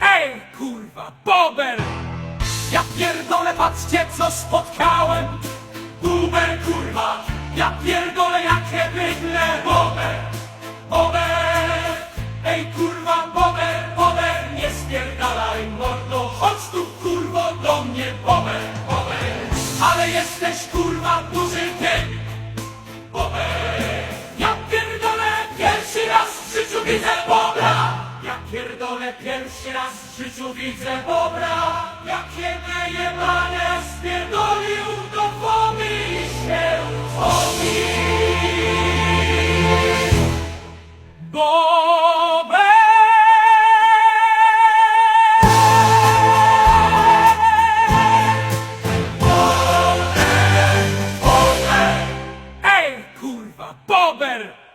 Ej, kurwa, Bober! Ja pierdolę, patrzcie co spotkałem! Buber, kurwa! Mnie, Bober, Bober! Ale jesteś, kurwa, duży ty! Bober! Ja pierdolę, pierwszy raz w życiu widzę Bobra! Ja pierdolę, pierwszy raz w życiu widzę Bobra! Jakie najebane spierdolił do wody i się utopił! Bober! Ej, kurwa, Bober!